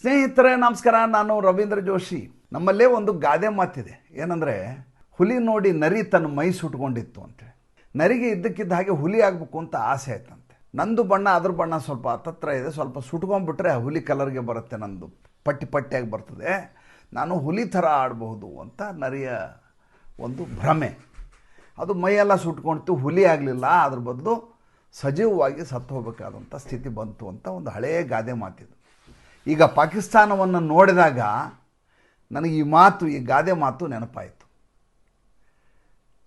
ಸ್ನೇಹಿತರೆ, ನಮಸ್ಕಾರ. ನಾನು ರವೀಂದ್ರ ಜೋಶಿ. ನಮ್ಮಲ್ಲೇ ಒಂದು ಗಾದೆ ಮಾತಿದೆ. ಏನಂದರೆ, ಹುಲಿ ನೋಡಿ ನರಿ ತನ್ನ ಮೈ ಸುಟ್ಕೊಂಡಿತ್ತು ಅಂತೇಳಿ ನರಿಗೆ ಇದ್ದಕ್ಕಿದ್ದ ಹಾಗೆ ಹುಲಿ ಆಗಬೇಕು ಅಂತ ಆಸೆ ಆಯ್ತಂತೆ ನಂದು ಬಣ್ಣ, ಅದ್ರ ಬಣ್ಣ ಸ್ವಲ್ಪ ಹತ್ತತ್ರ ಇದೆ. ಸ್ವಲ್ಪ ಸುಟ್ಕೊಂಡ್ಬಿಟ್ರೆ ಹುಲಿ ಕಲರ್ಗೆ ಬರುತ್ತೆ, ನಂದು ಪಟ್ಟಿ ಪಟ್ಟಿಯಾಗಿ ಬರ್ತದೆ. ನಾನು ಹುಲಿ ಥರ ಆಡಬಹುದು ಅಂತ ನರಿಯ ಒಂದು ಭ್ರಮೆ. ಅದು ಮೈಯೆಲ್ಲ ಸುಟ್ಕೊಂಡಿತ್ತು, ಹುಲಿ ಆಗಲಿಲ್ಲ. ಅದ್ರ ಬದಲು ಸಜೀವವಾಗಿ ಸತ್ತು ಹೋಗಬೇಕಾದಂಥ ಸ್ಥಿತಿ ಬಂತು ಅಂತ ಒಂದು ಹಳೆಯ ಗಾದೆ ಮಾತಿದು. ಈಗ ಪಾಕಿಸ್ತಾನವನ್ನು ನೋಡಿದಾಗ ನನಗೆ ಈ ಮಾತು, ಈ ಗಾದೆ ಮಾತು ನೆನಪಾಯಿತು.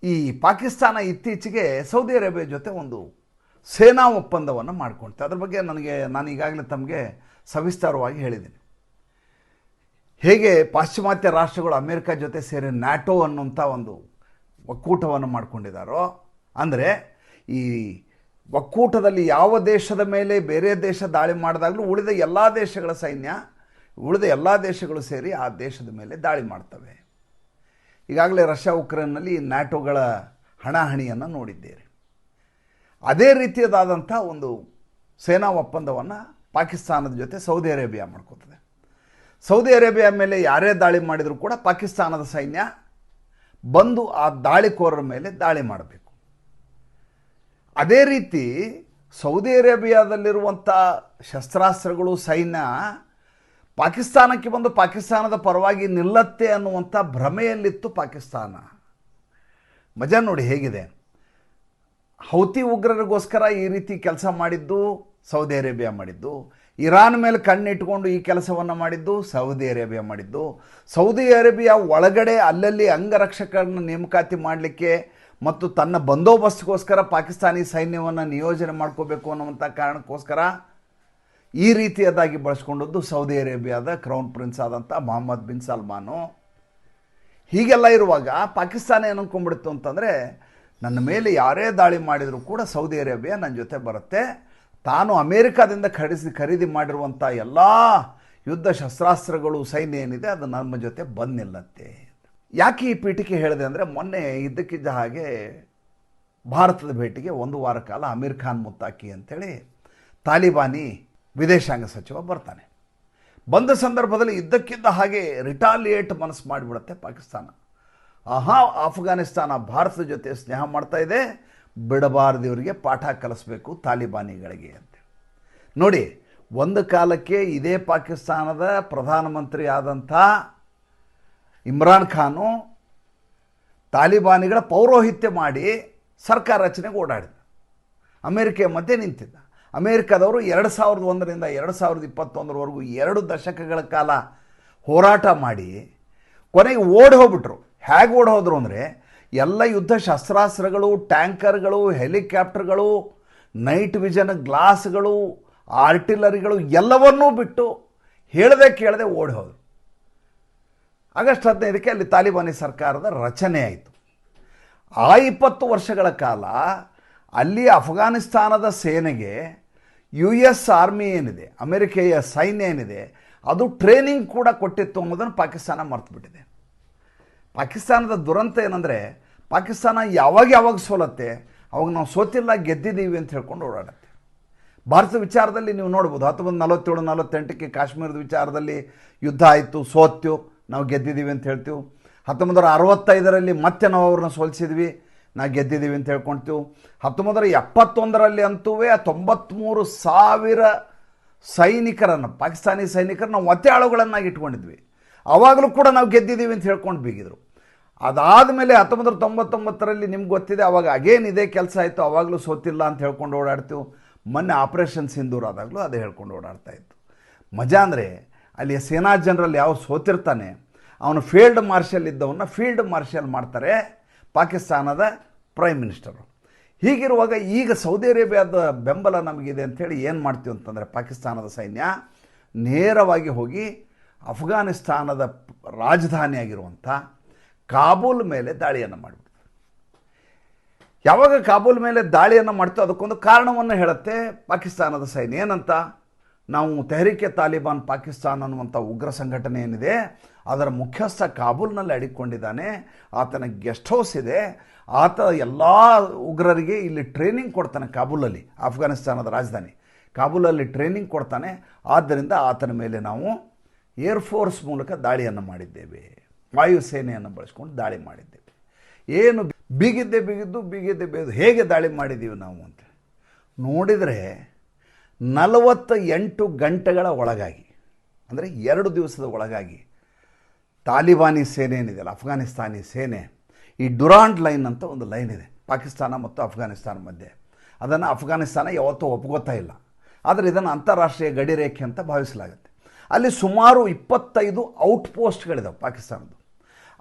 ಈ ಪಾಕಿಸ್ತಾನ ಇತ್ತೀಚೆಗೆ ಸೌದಿ ಅರೇಬಿಯಾ ಜೊತೆ ಒಂದು ಸೇನಾ ಒಪ್ಪಂದವನ್ನು ಮಾಡ್ಕೊಳ್ತೆ ಅದ್ರ ಬಗ್ಗೆ ನನಗೆ, ನಾನು ಈಗಾಗಲೇ ತಮಗೆ ಸವಿಸ್ತಾರವಾಗಿ ಹೇಳಿದ್ದೀನಿ. ಹೇಗೆ ಪಾಶ್ಚಿಮಾತ್ಯ ರಾಷ್ಟ್ರಗಳು ಅಮೇರಿಕಾ ಜೊತೆ ಸೇರಿ ನ್ಯಾಟೋ ಅನ್ನುವಂಥ ಒಂದು ಒಕ್ಕೂಟವನ್ನು ಮಾಡಿಕೊಂಡಿದ್ದಾರೋ, ಅಂದರೆ ಈ ಒಕ್ಕೂಟದಲ್ಲಿ ಯಾವ ದೇಶದ ಮೇಲೆ ಬೇರೆ ದೇಶ ದಾಳಿ ಮಾಡಿದಾಗಲೂ ಉಳಿದ ಎಲ್ಲ ದೇಶಗಳ ಸೈನ್ಯ, ಉಳಿದ ಎಲ್ಲ ದೇಶಗಳು ಸೇರಿ ಆ ದೇಶದ ಮೇಲೆ ದಾಳಿ ಮಾಡ್ತವೆ. ಈಗಾಗಲೇ ರಷ್ಯಾ ಉಕ್ರೇನ್ನಲ್ಲಿ ನ್ಯಾಟೋಗಳ ಹಣಾಹಣಿಯನ್ನು ನೋಡಿದ್ದೇವೆ. ಅದೇ ರೀತಿಯದಾದಂಥ ಒಂದು ಸೇನಾ ಒಪ್ಪಂದವನ್ನು ಪಾಕಿಸ್ತಾನದ ಜೊತೆ ಸೌದಿ ಅರೇಬಿಯಾ ಮಾಡ್ಕೋತದೆ. ಸೌದಿ ಅರೇಬಿಯಾ ಮೇಲೆ ಯಾರೇ ದಾಳಿ ಮಾಡಿದರೂ ಕೂಡ ಪಾಕಿಸ್ತಾನದ ಸೈನ್ಯ ಬಂದು ಆ ದಾಳಿಕೋರರ ಮೇಲೆ ದಾಳಿ ಮಾಡಬೇಕು. ಅದೇ ರೀತಿ ಸೌದಿ ಅರೇಬಿಯಾದಲ್ಲಿರುವಂಥ ಶಸ್ತ್ರಾಸ್ತ್ರಗಳು ಸೈನ್ಯ ಪಾಕಿಸ್ತಾನಕ್ಕೆ ಬಂದು ಪಾಕಿಸ್ತಾನದ ಪರವಾಗಿ ನಿಲ್ಲತ್ತೆ ಅನ್ನುವಂಥ ಭ್ರಮೆಯಲ್ಲಿತ್ತು ಪಾಕಿಸ್ತಾನ. ಮಜಾ ನೋಡಿ ಹೇಗಿದೆ. ಹೌತಿ ಉಗ್ರರಿಗೋಸ್ಕರ ಈ ರೀತಿ ಕೆಲಸ ಮಾಡಿದ್ದು, ಸೌದಿ ಅರೇಬಿಯಾ ಮಾಡಿದ್ದು. ಇರಾನ್ ಮೇಲೆ ಕಣ್ಣಿಟ್ಕೊಂಡು ಈ ಕೆಲಸವನ್ನು ಮಾಡಿದ್ದು, ಸೌದಿ ಅರೇಬಿಯಾ ಮಾಡಿದ್ದು. ಸೌದಿ ಅರೇಬಿಯಾ ಒಳಗಡೆ ಅಲ್ಲಲ್ಲಿ ಅಂಗರಕ್ಷಕರನ್ನು ನೇಮಕಾತಿ ಮಾಡಲಿಕ್ಕೆ ಮತ್ತು ತನ್ನ ಬಂದೋಬಸ್ತ್ಗೋಸ್ಕರ ಪಾಕಿಸ್ತಾನಿ ಸೈನ್ಯವನ್ನು ನಿಯೋಜನೆ ಮಾಡ್ಕೋಬೇಕು ಅನ್ನುವಂಥ ಕಾರಣಕ್ಕೋಸ್ಕರ ಈ ರೀತಿಯದಾಗಿ ಬಳಸ್ಕೊಂಡದ್ದು ಸೌದಿ ಅರೇಬಿಯಾದ ಕ್ರೌನ್ ಪ್ರಿನ್ಸ್ ಆದಂಥ ಮೊಹಮ್ಮದ್ ಬಿನ್ ಸಲ್ಮಾನು. ಹೀಗೆಲ್ಲ ಇರುವಾಗ ಪಾಕಿಸ್ತಾನ ಏನು ಅನ್ಕೊಂಡ್ಬಿಡ್ತು ಅಂತಂದರೆ, ನನ್ನ ಮೇಲೆ ಯಾರೇ ದಾಳಿ ಮಾಡಿದರೂ ಕೂಡ ಸೌದಿ ಅರೇಬಿಯಾ ನನ್ನ ಜೊತೆ ಬರುತ್ತೆ. ತಾನು ಅಮೇರಿಕಾದಿಂದ ಖರೀದಿ ಖರೀದಿ ಮಾಡಿರುವಂಥ ಎಲ್ಲ ಯುದ್ಧ ಶಸ್ತ್ರಾಸ್ತ್ರಗಳು, ಸೈನ್ಯ ಏನಿದೆ, ಅದು ನಮ್ಮ ಜೊತೆ ಬಂದ್ ನಿಲ್ಲತ್ತೆ ಯಾಕೆ ಈ ಪೀಠಿಕೆ ಹೇಳಿದೆ ಅಂದರೆ ಮೊನ್ನೆ ಇದ್ದಕ್ಕಿದ್ದ ಹಾಗೆ ಭಾರತದ ಭೇಟಿಗೆ ಒಂದು ವಾರ ಕಾಲ ಅಮೀರ್ ಖಾನ್ ಮುತ್ತಾಕಿ ಅಂತೇಳಿ ತಾಲಿಬಾನಿ ವಿದೇಶಾಂಗ ಸಚಿವ ಬರ್ತಾನೆ. ಬಂದ ಸಂದರ್ಭದಲ್ಲಿ ಇದ್ದಕ್ಕಿದ್ದ ಹಾಗೆ ರಿಟಾಲಿಯೇಟ್ ಮನಸ್ಸು ಮಾಡಿಬಿಡುತ್ತೆ ಪಾಕಿಸ್ತಾನ. ಆಹಾ, ಆಫ್ಘಾನಿಸ್ತಾನ ಭಾರತದ ಜೊತೆ ಸ್ನೇಹ ಮಾಡ್ತಾ ಇದೆ ಬಿಡಬಾರದು ಇವರಿಗೆ ಪಾಠ ಕಲಿಸ್ಬೇಕು ತಾಲಿಬಾನಿಗಳಿಗೆ ಅಂತ ನೋಡಿ, ಒಂದು ಕಾಲಕ್ಕೆ ಇದೇ ಪಾಕಿಸ್ತಾನದ ಪ್ರಧಾನಮಂತ್ರಿ ಆದಂಥ ಇಮ್ರಾನ್ ಖಾನು ತಾಲಿಬಾನಿಗಳ ಪೌರೋಹಿತ್ಯ ಮಾಡಿ ಸರ್ಕಾರ ರಚನೆಗೆ ಓಡಾಡಿದ. ಅಮೇರಿಕೆ ಮಧ್ಯೆ ನಿಂತಿದ್ದ. ಅಮೇರಿಕಾದವರು ಎರಡು ಸಾವಿರದ ಒಂದರಿಂದ ಎರಡು ಸಾವಿರದ ಇಪ್ಪತ್ತೊಂದರವರೆಗೂ ಎರಡು ದಶಕಗಳ ಕಾಲ ಹೋರಾಟ ಮಾಡಿ ಕೊನೆಗೆ ಓಡಿ ಹೋಗ್ಬಿಟ್ರು. ಹೇಗೆ ಓಡಿ ಹೋದರು ಅಂದರೆ ಎಲ್ಲ ಯುದ್ಧ ಶಸ್ತ್ರಾಸ್ತ್ರಗಳು, ಟ್ಯಾಂಕರ್ಗಳು, ಹೆಲಿಕಾಪ್ಟರ್ಗಳು, ನೈಟ್ ವಿಜನ್ ಗ್ಲಾಸ್ಗಳು, ಆರ್ಟಿಲರಿಗಳು ಎಲ್ಲವನ್ನೂ ಬಿಟ್ಟು ಹೇಳದೆ ಕೇಳದೆ ಓಡಿ ಹೋದರು. ಆಗಸ್ಟ್ ಹದಿನೈದಕ್ಕೆ ಅಲ್ಲಿ ತಾಲಿಬಾನಿ ಸರ್ಕಾರದ ರಚನೆ ಆಯಿತು. ಆ ಇಪ್ಪತ್ತು ವರ್ಷಗಳ ಕಾಲ ಅಲ್ಲಿ ಅಫ್ಘಾನಿಸ್ತಾನದ ಸೇನೆಗೆ ಯು ಎಸ್ ಆರ್ಮಿ ಏನಿದೆ, ಅಮೆರಿಕೆಯ ಸೈನ್ಯ ಏನಿದೆ, ಅದು ಟ್ರೈನಿಂಗ್ ಕೂಡ ಕೊಟ್ಟಿತ್ತು ಅನ್ನೋದನ್ನು ಪಾಕಿಸ್ತಾನ ಮರ್ತುಬಿಟ್ಟಿದೆ. ಪಾಕಿಸ್ತಾನದ ದುರಂತ ಏನಂದರೆ, ಪಾಕಿಸ್ತಾನ ಯಾವಾಗ ಯಾವಾಗ ಸೋಲತ್ತೆ, ಅವಾಗ ನಾವು ಸೋತಿಲ್ಲ, ಗೆದ್ದಿದ್ದೀವಿ ಅಂತ ಹೇಳ್ಕೊಂಡು ಓಡಾಡುತ್ತೆ. ಭಾರತ ವಿಚಾರದಲ್ಲಿ ನೀವು ನೋಡ್ಬೋದು, ಹತ್ತೊಂಬತ್ತು ನಲವತ್ತೇಳು ನಲವತ್ತೆಂಟಕ್ಕೆ ಕಾಶ್ಮೀರದ ವಿಚಾರದಲ್ಲಿ ಯುದ್ಧ ಆಯಿತು, ಸೋತ್ಯು. ನಾವು ಗೆದ್ದಿದ್ದೀವಿ ಅಂತ ಹೇಳ್ತೀವಿ. ಹತ್ತೊಂಬತ್ತರ ಅರವತ್ತೈದರಲ್ಲಿ ಮತ್ತೆ ನಾವು ಅವ್ರನ್ನ ಸೋಲಿಸಿದ್ವಿ. ನಾವು ಗೆದ್ದಿದ್ದೀವಿ ಅಂತ ಹೇಳ್ಕೊಳ್ತೀವಿ ಹತ್ತೊಂಬತ್ತರ ಎಪ್ಪತ್ತೊಂದರಲ್ಲಿ ಅಂತೂ ತೊಂಬತ್ತ್ಮೂರು ಸಾವಿರ ಸೈನಿಕರನ್ನು, ಪಾಕಿಸ್ತಾನಿ ಸೈನಿಕರನ್ನ ಒತ್ತೆ ಆಳುಗಳನ್ನಾಗಿ ಇಟ್ಕೊಂಡಿದ್ವಿ. ಆವಾಗಲೂ ಕೂಡ ನಾವು ಗೆದ್ದಿದ್ದೀವಿ ಅಂತ ಹೇಳ್ಕೊಂಡು ಬೀಗಿದ್ರು. ಅದಾದಮೇಲೆ ನೂರ ತೊಂಬತ್ತೊಂಬತ್ತರಲ್ಲಿ ನಿಮ್ಗೆ ಗೊತ್ತಿದೆ, ಅವಾಗ ಅಗೇನ್ ಇದೇ ಕೆಲಸ ಆಯಿತು. ಅವಾಗಲೂ ಸೋತಿಲ್ಲ ಅಂತ ಹೇಳ್ಕೊಂಡು ಓಡಾಡ್ತೀವಿ. ಮೊನ್ನೆ ಆಪ್ರೇಷನ್ ಸಿಂಧೂರ್ ಆದಾಗಲೂ ಅದೇ ಹೇಳ್ಕೊಂಡು ಓಡಾಡ್ತಾ ಇತ್ತು. ಮಜಾ ಅಂದರೆ ಅಲ್ಲಿ ಸೇನಾ ಜನರಲ್ ಯಾವ ಸೋತಿರ್ತಾನೆ, ಅವನು ಫೀಲ್ಡ್ ಮಾರ್ಷಲ್ ಇದ್ದವನ್ನ ಫೀಲ್ಡ್ ಮಾರ್ಷಲ್ ಮಾಡ್ತಾರೆ ಪಾಕಿಸ್ತಾನದ ಪ್ರೈಮ್ ಮಿನಿಸ್ಟರು. ಹೀಗಿರುವಾಗ ಈಗ ಸೌದಿ ಅರೇಬಿಯಾದ ಬೆಂಬಲ ನಮಗಿದೆ ಅಂಥೇಳಿ ಏನು ಮಾಡ್ತೀವಿ ಅಂತಂದರೆ ಪಾಕಿಸ್ತಾನದ ಸೈನ್ಯ ನೇರವಾಗಿ ಹೋಗಿ ಅಫ್ಘಾನಿಸ್ತಾನದ ರಾಜಧಾನಿಯಾಗಿರುವಂಥ ಕಾಬೂಲ್ ಮೇಲೆ ದಾಳಿಯನ್ನು ಮಾಡಿಬಿಡ್ತು ಯಾವಾಗ ಕಾಬೂಲ್ ಮೇಲೆ ದಾಳಿಯನ್ನು ಮಾಡ್ತೋ ಅದಕ್ಕೊಂದು ಕಾರಣವನ್ನು ಹೇಳುತ್ತೆ ಪಾಕಿಸ್ತಾನದ ಸೈನ್ಯ ಏನಂತ? ನಾವು ತೆಹರಿಕೆ ತಾಲಿಬಾನ್ ಪಾಕಿಸ್ತಾನ್ ಅನ್ನುವಂಥ ಉಗ್ರ ಸಂಘಟನೆ ಏನಿದೆ, ಅದರ ಮುಖ್ಯಸ್ಥ ಕಾಬೂಲ್ನಲ್ಲಿ ಅಡಿಕೊಂಡಿದ್ದಾನೆ ಆತನ ಗೆಸ್ಟ್ ಹೌಸ್ ಇದೆ. ಆತ ಎಲ್ಲ ಉಗ್ರರಿಗೆ ಇಲ್ಲಿ ಟ್ರೈನಿಂಗ್ ಕೊಡ್ತಾನೆ ಕಾಬೂಲಲ್ಲಿ, ಆಫ್ಘಾನಿಸ್ತಾನದ ರಾಜಧಾನಿ. ಕಾಬೂಲಲ್ಲಿ ಟ್ರೈನಿಂಗ್ ಕೊಡ್ತಾನೆ. ಆದ್ದರಿಂದ ಆತನ ಮೇಲೆ ನಾವು ಏರ್ಫೋರ್ಸ್ ಮೂಲಕ ದಾಳಿಯನ್ನು ಮಾಡಿದ್ದೇವೆ. ವಾಯುಸೇನೆಯನ್ನು ಬಳಸ್ಕೊಂಡು ದಾಳಿ ಮಾಡಿದ್ದೇವೆ. ಏನು ಬೀಗಿದ್ದೆ ಬೀಗಿದ್ದು ಬೀಗಿದ್ದೆ ಬೀಗಿದ್ದು ಹೇಗೆ ದಾಳಿ ಮಾಡಿದ್ದೀವಿ ನಾವು ಅಂತ. ನೋಡಿದರೆ ನಲವತ್ತ ಎಂಟು ಗಂಟೆಗಳ ಒಳಗಾಗಿ, ಅಂದರೆ ಎರಡು ದಿವಸದ ಒಳಗಾಗಿ ತಾಲಿಬಾನಿ ಸೇನೆ ಏನಿದೆಯಲ್ಲ ಅಫ್ಘಾನಿಸ್ತಾನಿ ಸೇನೆ, ಈ ಡುರಾಂಡ್ ಲೈನ್ ಅಂತ ಒಂದು ಲೈನ್ ಇದೆ, ಪಾಕಿಸ್ತಾನ ಮತ್ತು ಅಫ್ಘಾನಿಸ್ತಾನ ಮಧ್ಯೆ. ಅದನ್ನು ಅಫ್ಘಾನಿಸ್ತಾನ ಯಾವತ್ತೂ ಒಪ್ಕೋತಾ ಇಲ್ಲ. ಆದರೆ ಇದನ್ನು ಅಂತಾರಾಷ್ಟ್ರೀಯ ಗಡಿ ರೇಖೆ ಅಂತ ಭಾವಿಸಲಾಗುತ್ತೆ. ಅಲ್ಲಿ ಸುಮಾರು ಇಪ್ಪತ್ತೈದು ಔಟ್ಪೋಸ್ಟ್ಗಳಿದಾವೆ ಪಾಕಿಸ್ತಾನದ್ದು.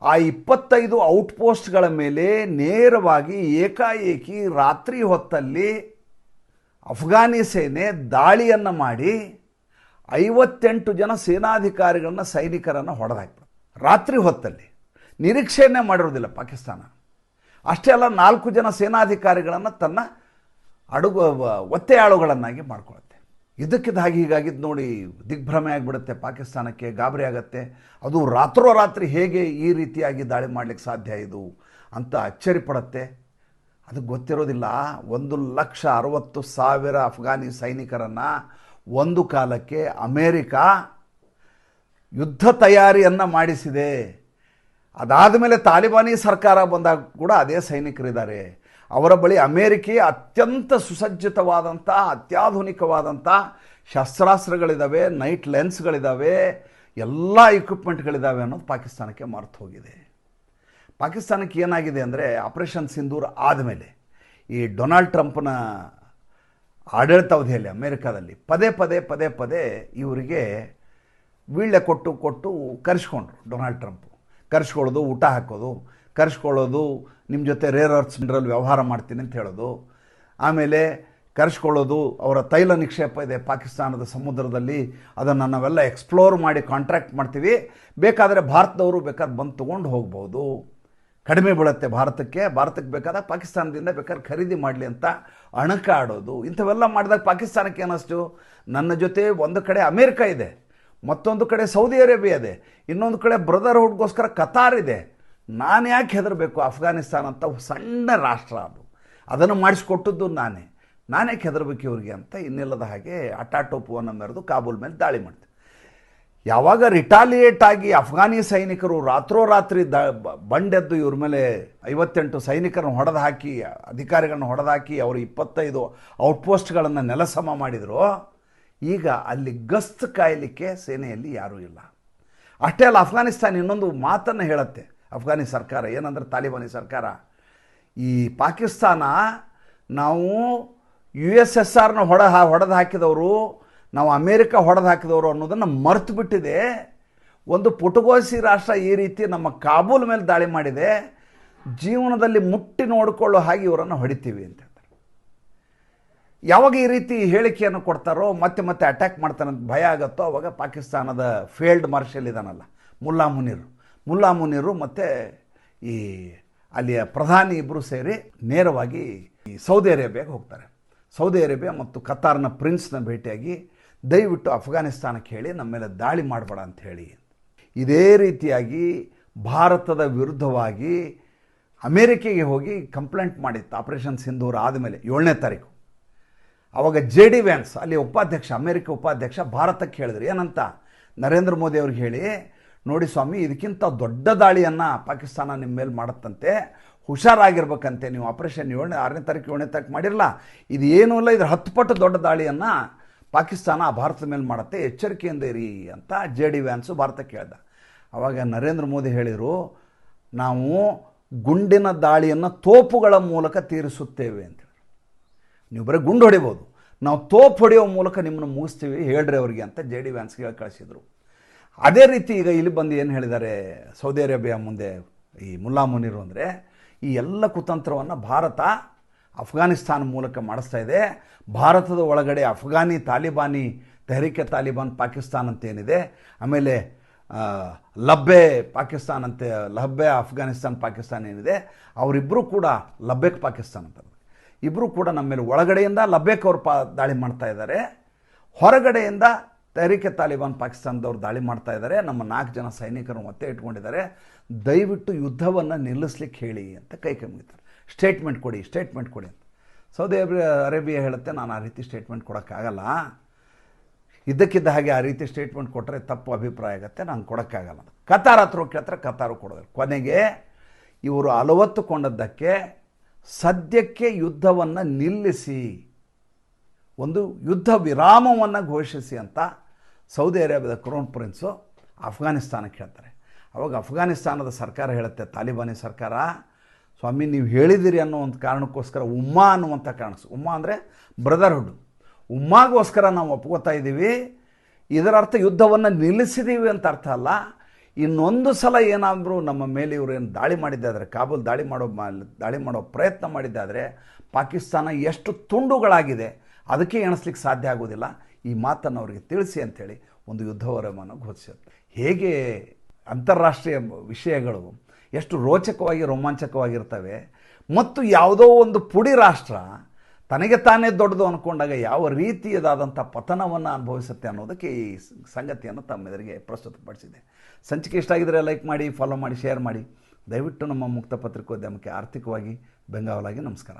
ಆ ಇಪ್ಪತ್ತೈದು ಔಟ್ಪೋಸ್ಟ್ಗಳ ಮೇಲೆ ನೇರವಾಗಿ ಏಕಾಏಕಿ ರಾತ್ರಿ ಹೊತ್ತಲ್ಲಿ ಅಫ್ಘಾನಿ ಸೇನೆ ದಾಳಿಯನ್ನು ಮಾಡಿ ಐವತ್ತೆಂಟು ಜನ ಸೇನಾಧಿಕಾರಿಗಳನ್ನ ಸೈನಿಕರನ್ನು ಹೊಡೆದಾಕ್ಬಿಡು ರಾತ್ರಿ ಹೊತ್ತಲ್ಲಿ ನಿರೀಕ್ಷೆಯನ್ನೇ ಮಾಡಿರೋದಿಲ್ಲ ಪಾಕಿಸ್ತಾನ. ಅಷ್ಟೇ ಅಲ್ಲ, ನಾಲ್ಕು ಜನ ಸೇನಾಧಿಕಾರಿಗಳನ್ನು ತನ್ನ ಅಡುಗು ಒತ್ತೆಯಾಳುಗಳನ್ನಾಗಿ ಮಾಡ್ಕೊಳುತ್ತೆ. ಇದಕ್ಕಿದ್ದಾಗಿ ಹೀಗಾಗಿದ್ದು ನೋಡಿ ದಿಗ್ಭ್ರಮೆ ಆಗಿಬಿಡುತ್ತೆ, ಪಾಕಿಸ್ತಾನಕ್ಕೆ ಗಾಬರಿ ಆಗುತ್ತೆ. ಅದು ರಾತ್ರೋರಾತ್ರಿ ಹೇಗೆ ಈ ರೀತಿಯಾಗಿ ದಾಳಿ ಮಾಡಲಿಕ್ಕೆ ಸಾಧ್ಯ ಇದು ಅಂತ ಅಚ್ಚರಿ ಪಡುತ್ತೆ. ಅದಕ್ಕೆ ಗೊತ್ತಿರೋದಿಲ್ಲ. ಒಂದು ಲಕ್ಷ ಅರವತ್ತು ಸಾವಿರ ಅಫ್ಘಾನಿ ಸೈನಿಕರನ್ನು ಒಂದು ಕಾಲಕ್ಕೆ ಅಮೇರಿಕಾ ಯುದ್ಧ ತಯಾರಿಯನ್ನು ಮಾಡಿಸಿದೆ. ಅದಾದ ಮೇಲೆ ತಾಲಿಬಾನಿ ಸರ್ಕಾರ ಬಂದಾಗ ಕೂಡ ಅದೇ ಸೈನಿಕರಿದ್ದಾರೆ. ಅವರ ಬಳಿ ಅಮೇರಿಕೆಯ ಅತ್ಯಂತ ಸುಸಜ್ಜಿತವಾದಂಥ, ಅತ್ಯಾಧುನಿಕವಾದಂಥ ಶಸ್ತ್ರಾಸ್ತ್ರಗಳಿದ್ದಾವೆ ನೈಟ್ ಲೆನ್ಸ್ಗಳಿದ್ದಾವೆ ಎಲ್ಲ ಇಕ್ವಿಪ್ಮೆಂಟ್ಗಳಿದ್ದಾವೆ ಅನ್ನೋದು ಪಾಕಿಸ್ತಾನಕ್ಕೆ ಮರೆತು ಹೋಗಿದೆ. ಪಾಕಿಸ್ತಾನಕ್ಕೆ ಏನಾಗಿದೆ ಅಂದರೆ ಆಪರೇಷನ್ ಸಿಂಧೂರ್ ಆದಮೇಲೆ ಈ ಡೊನಾಲ್ಡ್ ಟ್ರಂಪ್ನ ಆಡಳಿತಾವಧಿಯಲ್ಲಿ ಅಮೇರಿಕಾದಲ್ಲಿ ಪದೇ ಪದೇ ಪದೇ ಪದೇ ಇವರಿಗೆ ವೀಳ್ಯ ಕೊಟ್ಟು ಕೊಟ್ಟು ಕರೆಸ್ಕೊಂಡ್ರು ಡೊನಾಲ್ಡ್ ಟ್ರಂಪ್. ಕರೆಸ್ಕೊಳ್ಳೋದು, ಊಟ ಹಾಕೋದು, ಕರೆಸ್ಕೊಳ್ಳೋದು ನಿಮ್ಮ ಜೊತೆ ರೇರ್ ಅರ್ಥ್ ಮಿನರಲ್ ವ್ಯವಹಾರ ಮಾಡ್ತೀನಿ ಅಂತ ಹೇಳೋದು. ಆಮೇಲೆ ಕರೆಸ್ಕೊಳ್ಳೋದು, ಅವರ ತೈಲ ನಿಕ್ಷೇಪ ಇದೆ ಪಾಕಿಸ್ತಾನದ ಸಮುದ್ರದಲ್ಲಿ, ಅದನ್ನು ನಾವೆಲ್ಲ ಎಕ್ಸ್ಪ್ಲೋರ್ ಮಾಡಿ ಕಾಂಟ್ರ್ಯಾಕ್ಟ್ ಮಾಡ್ತೀವಿ. ಬೇಕಾದರೆ ಭಾರತದವರು ಬೇಕಾದ್ರೆ ಬಂದು ತೊಗೊಂಡು ಹೋಗ್ಬೋದು. ಕಡಿಮೆ ಬೀಳುತ್ತೆ ಭಾರತಕ್ಕೆ ಭಾರತಕ್ಕೆ ಬೇಕಾದಾಗ ಪಾಕಿಸ್ತಾನದಿಂದ ಬೇಕಾದ್ರೆ ಖರೀದಿ ಮಾಡಲಿ ಅಂತ ಅಣಕಾಡೋದು. ಇಂಥವೆಲ್ಲ ಮಾಡಿದಾಗ ಪಾಕಿಸ್ತಾನಕ್ಕೆ ಏನಷ್ಟು? ನನ್ನ ಜೊತೆ ಒಂದು ಕಡೆ ಅಮೇರಿಕ ಇದೆ, ಮತ್ತೊಂದು ಕಡೆ ಸೌದಿ ಅರೇಬಿಯಾ ಇದೆ, ಇನ್ನೊಂದು ಕಡೆ ಬ್ರದರ್ಹುಡ್ಗೋಸ್ಕರ ಕತಾರ್ ಇದೆ. ನಾನು ಯಾಕೆ ಹೆದರಬೇಕು ಅಫ್ಘಾನಿಸ್ತಾನ ಅಂತ ಸಣ್ಣ ರಾಷ್ಟ್ರ ಅದು. ಅದನ್ನು ಮಾಡಿಸ್ಕೊಟ್ಟದ್ದು ನಾನೇ. ನಾನೇ ಹೆದರಬೇಕು ಇವ್ರಿಗೆ ಅಂತ ಇನ್ನಿಲ್ಲದ ಹಾಗೆ ಅಟಾಟೋಪುವನ್ನು ಮೆರೆದು ಕಾಬೂಲ್ ಮೇಲೆ ದಾಳಿ ಮಾಡ್ತೀವಿ ಯಾವಾಗ ರಿಟಾಲಿಯೇಟ್ ಆಗಿ ಅಫ್ಘಾನಿ ಸೈನಿಕರು ರಾತ್ರೋರಾತ್ರಿ ದ ಬಂಡೆದ್ದು ಇವ್ರ ಮೇಲೆ ಐವತ್ತೆಂಟು ಸೈನಿಕರನ್ನು ಹೊಡೆದು ಹಾಕಿ ಅಧಿಕಾರಿಗಳನ್ನು ಹೊಡೆದು ಹಾಕಿ ಅವರು ಇಪ್ಪತ್ತೈದು ಔಟ್ಪೋಸ್ಟ್ಗಳನ್ನು ನೆಲಸಮ ಮಾಡಿದರು. ಈಗ ಅಲ್ಲಿ ಗಸ್ತ್ ಕಾಯಲಿಕ್ಕೆ ಸೇನೆಯಲ್ಲಿ ಯಾರೂ ಇಲ್ಲ. ಅಷ್ಟೇ ಅಲ್ಲ, ಅಫ್ಘಾನಿಸ್ತಾನ್ ಇನ್ನೊಂದು ಮಾತನ್ನು ಹೇಳುತ್ತೆ. ಅಫ್ಘಾನಿ ಸರ್ಕಾರ, ಏನಂದ್ರೆ ತಾಲಿಬಾನಿ ಸರ್ಕಾರ. ಈ ಪಾಕಿಸ್ತಾನ ನಾವು ಯು ಎಸ್ ಎಸ್ ಆರ್ನ ಹೊಡ ಹೊಡೆದು ಹಾಕಿದವರು ನಾವು ಅಮೇರಿಕ ಹೊಡೆದು ಹಾಕಿದವರು ಅನ್ನೋದನ್ನು ಮರೆತು ಬಿಟ್ಟಿದೆ ಒಂದು ಪುಟಗೋಸಿ ರಾಷ್ಟ್ರ ಈ ರೀತಿ ನಮ್ಮ ಕಾಬೂಲ್ ಮೇಲೆ ದಾಳಿ ಮಾಡಿದೆ. ಜೀವನದಲ್ಲಿ ಮುಟ್ಟಿ ನೋಡಿಕೊಳ್ಳೋ ಹಾಗೆ ಇವರನ್ನು ಹೊಡಿತೀವಿ ಅಂತ ಹೇಳ್ತಾರೆ. ಯಾವಾಗ ಈ ರೀತಿ ಹೇಳಿಕೆಯನ್ನು ಕೊಡ್ತಾರೋ, ಮತ್ತೆ ಮತ್ತೆ ಅಟ್ಯಾಕ್ ಮಾಡ್ತಾರೆ ಅಂತ ಭಯ ಆಗುತ್ತೋ, ಅವಾಗ ಪಾಕಿಸ್ತಾನದ ಫೀಲ್ಡ್ ಮಾರ್ಷಲ್ ಇದಾನಲ್ಲ, ಮುಲ್ಲಾ ಮುನೀರು. ಮುಲ್ಲಾ ಮುನೀರು ಮತ್ತು ಈ ಅಲ್ಲಿಯ ಪ್ರಧಾನಿ ಇಬ್ಬರು ಸೇರಿ ನೇರವಾಗಿ ಈ ಸೌದಿ ಅರೇಬಿಯಾಗೆ ಹೋಗ್ತಾರೆ. ಸೌದಿ ಅರೇಬಿಯಾ ಮತ್ತು ಕತಾರ್ನ ಪ್ರಿನ್ಸ್ನ ಭೇಟಿಯಾಗಿ ದಯವಿಟ್ಟು ಅಫ್ಘಾನಿಸ್ತಾನಕ್ಕೆ ಹೇಳಿ, ನಮ್ಮ ಮೇಲೆ ದಾಳಿ ಮಾಡಬೇಡ ಅಂತ ಹೇಳಿ. ಇದೇ ರೀತಿಯಾಗಿ ಭಾರತದ ವಿರುದ್ಧವಾಗಿ ಅಮೇರಿಕೆಗೆ ಹೋಗಿ ಕಂಪ್ಲೇಂಟ್ ಮಾಡಿತ್ತು. ಆಪರೇಷನ್ ಸಿಂಧೂರ್ ಆದಮೇಲೆ ಏಳನೇ ತಾರೀಕು. ಅವಾಗ ಜೆ ಡಿ ವ್ಯಾನ್ಸ್, ಅಲ್ಲಿ ಉಪಾಧ್ಯಕ್ಷ, ಅಮೇರಿಕ ಉಪಾಧ್ಯಕ್ಷ ಭಾರತಕ್ಕೆ ಹೇಳಿದ್ರು. ಏನಂತ? ನರೇಂದ್ರ ಮೋದಿ ಅವ್ರಿಗೆ ಹೇಳಿ, ನೋಡಿ ಸ್ವಾಮಿ, ಇದಕ್ಕಿಂತ ದೊಡ್ಡ ದಾಳಿಯನ್ನು ಪಾಕಿಸ್ತಾನ ನಿಮ್ಮ ಮೇಲೆ ಮಾಡುತ್ತಂತೆ. ಹುಷಾರಾಗಿರ್ಬೇಕಂತೆ. ನೀವು ಆಪರೇಷನ್ ಏಳನೇ, ಆರನೇ ತಾರೀಕು ಏಳನೇ ತಾರೀಕು ಮಾಡಿರಲ್ಲ. ಇದು ಏನೂ ಇಲ್ಲ, ಇದ್ರ ಹತ್ತು ಪಟ್ಟು ದೊಡ್ಡ ದಾಳಿಯನ್ನು ಪಾಕಿಸ್ತಾನ ಭಾರತದ ಮೇಲೆ ಮಾಡುತ್ತೆ, ಎಚ್ಚರಿಕೆಯಿಂದ ಇರಿ ಅಂತ ಜೆ ಡಿ ವ್ಯಾನ್ಸು ಭಾರತಕ್ಕೆ ಹೇಳ್ದ. ಅವಾಗ ನರೇಂದ್ರ ಮೋದಿ ಹೇಳಿದರು, ನಾವು ಗುಂಡಿನ ದಾಳಿಯನ್ನು ತೋಪುಗಳ ಮೂಲಕ ತೀರಿಸುತ್ತೇವೆ ಅಂತ ನೀವು ಬರೀ ಗುಂಡು ಹೊಡಿಬೋದು. ನಾವು ತೋಪು ಹೊಡೆಯೋ ಮೂಲಕ ನಿಮ್ಮನ್ನು ಮುಗಿಸ್ತೀವಿ ಹೇಳ್ರಿ ಅವರಿಗೆ ಅಂತ ಜೆ ಡಿ ವ್ಯಾನ್ಸ್ಗೆ ಹೇಳಿ ಕಳಿಸಿದರು. ಅದೇ ರೀತಿ ಈಗ ಇಲ್ಲಿ ಬಂದು ಏನು ಹೇಳಿದ್ದಾರೆ, ಸೌದಿ ಅರೇಬಿಯಾ ಮುಂದೆ ಈ ಮುಲ್ಲಾ ಮುನೀರು ಅಂದರೆ, ಈ ಎಲ್ಲ ಕುತಂತ್ರವನ್ನು ಭಾರತ ಅಫ್ಘಾನಿಸ್ತಾನ ಮೂಲಕ ಮಾಡಿಸ್ತಾ ಇದೆ. ಭಾರತದ ಒಳಗಡೆ ಅಫ್ಘಾನಿ ತಾಲಿಬಾನಿ ತೆಹರಿಕೆ ತಾಲಿಬಾನ್ ಪಾಕಿಸ್ತಾನ್ ಅಂತ ಏನಿದೆ. ಆಮೇಲೆ ಲಬ್ಬೆ ಪಾಕಿಸ್ತಾನ್ ಅಂತ, ಲಬ್ಬೆ ಅಫ್ಘಾನಿಸ್ತಾನ್ ಪಾಕಿಸ್ತಾನ್ ಏನಿದೆ. ಅವರಿಬ್ಬರು ಕೂಡ ಲಬ್ಬೆಕ್ ಪಾಕಿಸ್ತಾನ್ ಅಂತ. ಇಬ್ಬರು ಕೂಡ ನಮ್ಮ ಮೇಲೆ ಒಳಗಡೆಯಿಂದ ಲಬ್ಬೇಕ್ ಅವರು ಪಾ, ದಾಳಿ ಮಾಡ್ತಾ ಇದ್ದಾರೆ. ಹೊರಗಡೆಯಿಂದ ತೆಹರಿಕೆ ತಾಲಿಬಾನ್ ಪಾಕಿಸ್ತಾನದವ್ರು ದಾಳಿ ಮಾಡ್ತಾ ಇದ್ದಾರೆ. ನಮ್ಮ ನಾಲ್ಕು ಜನ ಸೈನಿಕರು ಮತ್ತೆ ಇಟ್ಕೊಂಡಿದ್ದಾರೆ. ದಯವಿಟ್ಟು ಯುದ್ಧವನ್ನು ನಿಲ್ಲಿಸ್ಲಿಕ್ಕೆ ಹೇಳಿ ಅಂತ ಕೈ ಕೈ ಮುಗಿತಾರೆ. ಸ್ಟೇಟ್ಮೆಂಟ್ ಕೊಡಿ ಸ್ಟೇಟ್ಮೆಂಟ್ ಕೊಡಿ ಅಂತ. ಸೌದಿ ಅರೇಬಿಯಾ ಹೇಳುತ್ತೆ, ನಾನು ಆ ರೀತಿ ಸ್ಟೇಟ್ಮೆಂಟ್ ಕೊಡೋಕ್ಕಾಗಲ್ಲ. ಇದ್ದಕ್ಕಿದ್ದ ಹಾಗೆ ಆ ರೀತಿ ಸ್ಟೇಟ್ಮೆಂಟ್ ಕೊಟ್ಟರೆ ತಪ್ಪು ಅಭಿಪ್ರಾಯ ಆಗುತ್ತೆ ನಾನು ಕೊಡೋಕ್ಕಾಗಲ್ಲ ಕತಾರ್ ಹತ್ರ ಕೇಳ್ತಾರೆ, ಕತಾರು ಕೊಡೋದಿಲ್ಲ. ಕೊನೆಗೆ ಇವರು ಅಲವತ್ತುಕೊಂಡದ್ದಕ್ಕೆ ಸದ್ಯಕ್ಕೆ ಯುದ್ಧವನ್ನು ನಿಲ್ಲಿಸಿ, ಒಂದು ಯುದ್ಧ ವಿರಾಮವನ್ನು ಘೋಷಿಸಿ ಅಂತ ಸೌದಿ ಅರೇಬಿಯಾದ ಕ್ರೌನ್ ಪ್ರಿನ್ಸು ಅಫ್ಘಾನಿಸ್ತಾನಕ್ಕೆ ಹೇಳ್ತಾರೆ. ಅವಾಗ ಅಫ್ಘಾನಿಸ್ತಾನದ ಸರ್ಕಾರ ಹೇಳುತ್ತೆ, ತಾಲಿಬಾನಿ ಸರ್ಕಾರ ಸ್ವಾಮಿ, ನೀವು ಹೇಳಿದಿರಿ ಅನ್ನೋ ಒಂದು ಕಾರಣಕ್ಕೋಸ್ಕರ ಉಮ್ಮಾ ಅನ್ನುವಂಥ ಕಾರಣ ಉಮ್ಮಾ ಅಂದರೆ ಬ್ರದರ್ಹುಡ್ ಉಮ್ಮಾಗೋಸ್ಕರ ನಾವು ಒಪ್ಕೋತಾ ಇದ್ದೀವಿ. ಇದರ ಅರ್ಥ ಯುದ್ಧವನ್ನು ನಿಲ್ಲಿಸಿದ್ದೀವಿ ಅಂತ ಅರ್ಥ ಅಲ್ಲ. ಇನ್ನೊಂದು ಸಲ ಏನಾದರೂ ನಮ್ಮ ಮೇಲೆ ಇವರು ಏನು ದಾಳಿ ಮಾಡಿದ್ದಾದರೆ, ಕಾಬೂಲ್ ದಾಳಿ ಮಾಡೋ ದಾಳಿ ಮಾಡೋ ಪ್ರಯತ್ನ ಮಾಡಿದ್ದಾದರೆ ಪಾಕಿಸ್ತಾನ ಎಷ್ಟು ತುಂಡುಗಳಾಗಿದೆ, ಅದಕ್ಕೆ ಎಣಿಸ್ಲಿಕ್ಕೆ ಸಾಧ್ಯ ಆಗೋದಿಲ್ಲ ಈ ಮಾತನ್ನು ಅವರಿಗೆ ತಿಳಿಸಿ ಅಂಥೇಳಿ ಒಂದು ಯುದ್ಧ ವಿರಾಮವನ್ನು ಘೋಷಿಸುತ್ತೆ. ಹೇಗೆ ಅಂತಾರಾಷ್ಟ್ರೀಯ ವಿಷಯಗಳು ಎಷ್ಟು ರೋಚಕವಾಗಿ, ರೋಮಾಂಚಕವಾಗಿರ್ತವೆ. ಮತ್ತು ಯಾವುದೋ ಒಂದು ಪುಡಿ ರಾಷ್ಟ್ರ ತನಗೆ ತಾನೇ ದೊಡ್ಡದು ಅಂದ್ಕೊಂಡಾಗ ಯಾವ ರೀತಿಯದಾದಂಥ ಪತನವನ್ನು ಅನುಭವಿಸುತ್ತೆ ಅನ್ನೋದಕ್ಕೆ ಈ ಸಂಗತಿಯನ್ನು ತಮ್ಮೆದುರಿಗೆ ಪ್ರಸ್ತುತಪಡಿಸಿದೆ. ಸಂಚಿಕೆ ಇಷ್ಟ ಆಗಿದ್ರೆ ಲೈಕ್ ಮಾಡಿ, ಫಾಲೋ ಮಾಡಿ, ಶೇರ್ ಮಾಡಿ. ದಯವಿಟ್ಟು ನಮ್ಮ ಮುಕ್ತ ಪತ್ರಿಕೋದ್ಯಮಕ್ಕೆ ಆರ್ಥಿಕವಾಗಿ ಬೆಂಗಾವಲಾಗಿ ನಮಸ್ಕಾರ.